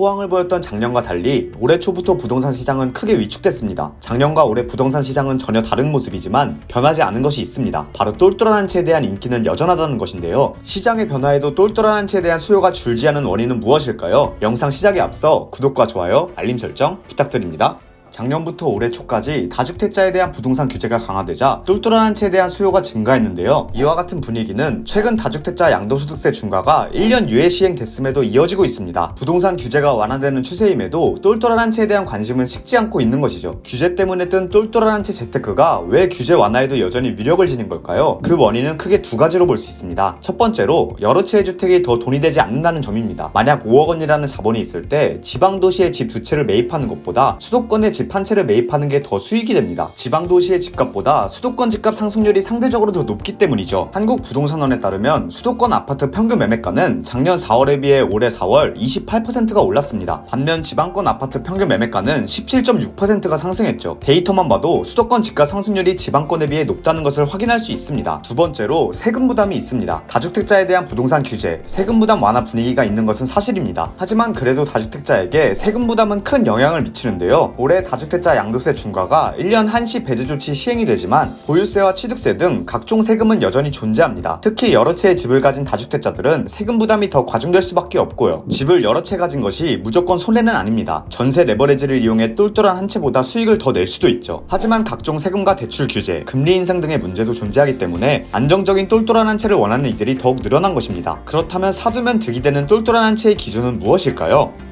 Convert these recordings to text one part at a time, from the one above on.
호황을 보였던 작년과 달리 올해 초부터 부동산 시장은 크게 위축됐습니다. 작년과 올해 부동산 시장은 전혀 다른 모습이지만 변하지 않은 것이 있습니다. 바로 똘똘한 한 채에 대한 인기는 여전하다는 것인데요. 시장의 변화에도 똘똘한 한 채에 대한 수요가 줄지 않은 원인은 무엇일까요? 영상 시작에 앞서 구독과 좋아요, 알림 설정 부탁드립니다. 작년부터 올해 초까지 다주택자에 대한 부동산 규제가 강화되자 똘똘한 한 채에 대한 수요가 증가했는데요. 이와 같은 분위기는 최근 다주택자 양도소득세 중과가 1년 유예 시행됐음에도 이어지고 있습니다. 부동산 규제가 완화되는 추세임에도 똘똘한 한 채에 대한 관심은 식지 않고 있는 것이죠. 규제 때문에 뜬 똘똘한 한채 재테크가 왜 규제 완화에도 여전히 위력을 지닌 걸까요? 그 원인은 크게 두 가지로 볼 수 있습니다. 첫 번째로 여러 채의 주택이 더 돈이 되지 않는다는 점입니다. 만약 5억 원이라는 자본이 있을 때 지방 도시의 집 두 채를 매입하는 것보다 수도권의 집한 채를 매입하는 게 더 수익이 됩니다. 지방 도시의 집값보다 수도권 집값 상승률이 상대적으로 더 높기 때문이죠. 한국 부동산원에 따르면 수도권 아파트 평균 매매가는 작년 4월에 비해 올해 4월 28%가 올랐습니다. 반면 지방권 아파트 평균 매매가는 17.6%가 상승했죠. 데이터만 봐도 수도권 집값 상승률이 지방권에 비해 높다는 것을 확인할 수 있습니다. 두 번째로 세금 부담이 있습니다. 다주택자에 대한 부동산 규제, 세금 부담 완화 분위기가 있는 것은 사실입니다. 하지만 그래도 다주택자에게 세금 부담은 큰 영향을 미치는데요. 올해 다주택자 양도세 중과가 1년 한시 배제 조치 시행이 되지만 보유세와 취득세 등 각종 세금은 여전히 존재합니다. 특히 여러 채의 집을 가진 다주택자들은 세금 부담이 더 과중될 수밖에 없고요. 집을 여러 채 가진 것이 무조건 손해는 아닙니다. 전세 레버리지를 이용해 똘똘한 한 채보다 수익을 더 낼 수도 있죠. 하지만 각종 세금과 대출 규제, 금리 인상 등의 문제도 존재하기 때문에 안정적인 똘똘한 한 채를 원하는 이들이 더욱 늘어난 것입니다. 그렇다면 사두면 득이 되는 똘똘한 한 채의 기준은 무엇일까요?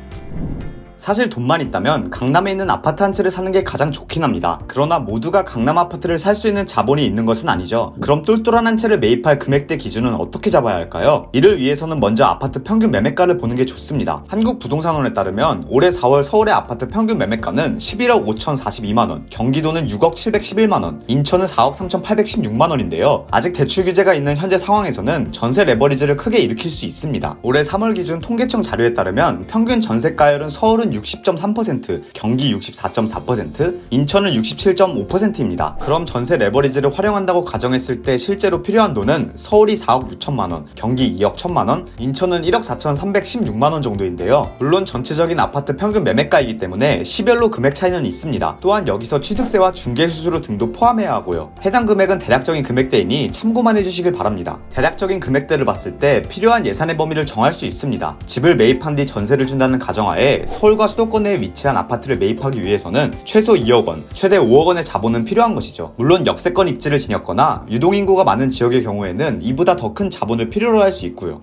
사실 돈만 있다면 강남에 있는 아파트 한 채를 사는 게 가장 좋긴 합니다. 그러나 모두가 강남 아파트를 살 수 있는 자본이 있는 것은 아니죠. 그럼 똘똘한 한 채를 매입할 금액대 기준은 어떻게 잡아야 할까요? 이를 위해서는 먼저 아파트 평균 매매가를 보는 게 좋습니다. 한국 부동산원에 따르면 올해 4월 서울의 아파트 평균 매매가는 11억 5,042만원, 경기도는 6억 711만원, 인천은 4억 3,816만원인데요. 아직 대출 규제가 있는 현재 상황에서는 전세 레버리지를 크게 일으킬 수 있습니다. 올해 3월 기준 통계청 자료에 따르면 평균 전세가율은 서울은 60.3%, 경기 64.4%, 인천은 67.5%입니다. 그럼 전세 레버리지를 활용한다고 가정했을 때 실제로 필요한 돈은 서울이 4억 6천만 원, 경기 2억 1천만 원, 인천은 1억 4,316만 원 정도인데요. 물론 전체적인 아파트 평균 매매가이기 때문에 시별로 금액 차이는 있습니다. 또한 여기서 취득세와 중개수수료 등도 포함해야 하고요. 해당 금액은 대략적인 금액대이니 참고만 해주시길 바랍니다. 대략적인 금액대를 봤을 때 필요한 예산의 범위를 정할 수 있습니다. 집을 매입한 뒤 전세를 준다는 가정하에 서울 과 수도권에 위치한 아파트를 매입하기 위해서는 최소 2억 원, 최대 5억 원의 자본은 필요한 것이죠. 물론 역세권 입지를 지녔거나 유동인구가 많은 지역의 경우에는 이보다 더 큰 자본을 필요로 할 수 있고요.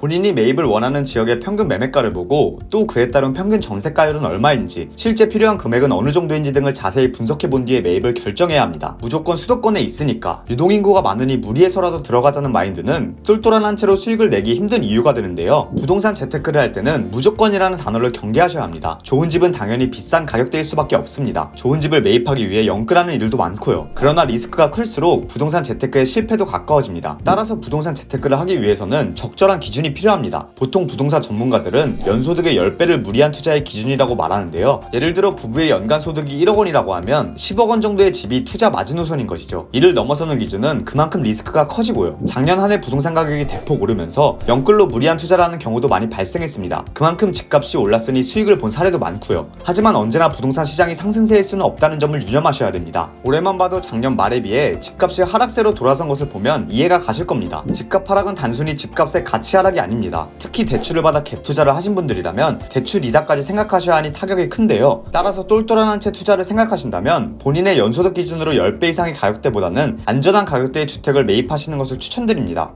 본인이 매입을 원하는 지역의 평균 매매가를 보고 또 그에 따른 평균 전세가율은 얼마인지 실제 필요한 금액은 어느 정도인지 등을 자세히 분석해 본 뒤에 매입을 결정해야 합니다. 무조건 수도권에 있으니까 유동인구가 많으니 무리해서라도 들어가자는 마인드는 똘똘한 한 채로 수익을 내기 힘든 이유가 되는데요. 부동산 재테크를 할 때는 무조건이라는 단어를 경계하셔야 합니다. 좋은 집은 당연히 비싼 가격대일 수밖에 없습니다. 좋은 집을 매입하기 위해 연끌하는 일도 많고요. 그러나 리스크가 클수록 부동산 재테크의 실패도 가까워집니다. 따라서 부동산 재테크를 하기 위해서는 적절한 기준이 필요합니다. 보통 부동산 전문가들은 연소득의 10배를 무리한 투자의 기준이라고 말하는데요. 예를 들어 부부의 연간 소득이 1억 원이라고 하면 10억 원 정도의 집이 투자 마지노선인 것이죠. 이를 넘어서는 기준은 그만큼 리스크가 커지고요. 작년 한 해 부동산 가격이 대폭 오르면서 연끌로 무리한 투자를 하는 경우도 많이 발생했습니다. 그만큼 집값이 올랐으니 수익을 본 사례도 많고요. 하지만 언제나 부동산 시장이 상승세일 수는 없다는 점을 유념하셔야 됩니다. 올해만 봐도 작년 말에 비해 집값이 하락세로 돌아선 것을 보면 이해가 가실 겁니다. 집값 하락은 단순히 집값의 가치 하락 이 아닙니다. 특히 대출을 받아 갭 투자를 하신 분들이라면 대출 이자까지 생각하셔야 하니 타격이 큰데요. 따라서 똘똘한 한 채 투자를 생각하신다면 본인의 연소득 기준으로 10배 이상의 가격대보다는 안전한 가격대의 주택을 매입하시는 것을 추천드립니다.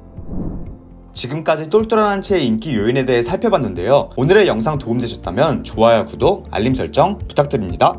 지금까지 똘똘한 한 채의 인기 요인에 대해 살펴봤는데요. 오늘의 영상 도움되셨다면 좋아요, 구독, 알림 설정 부탁드립니다.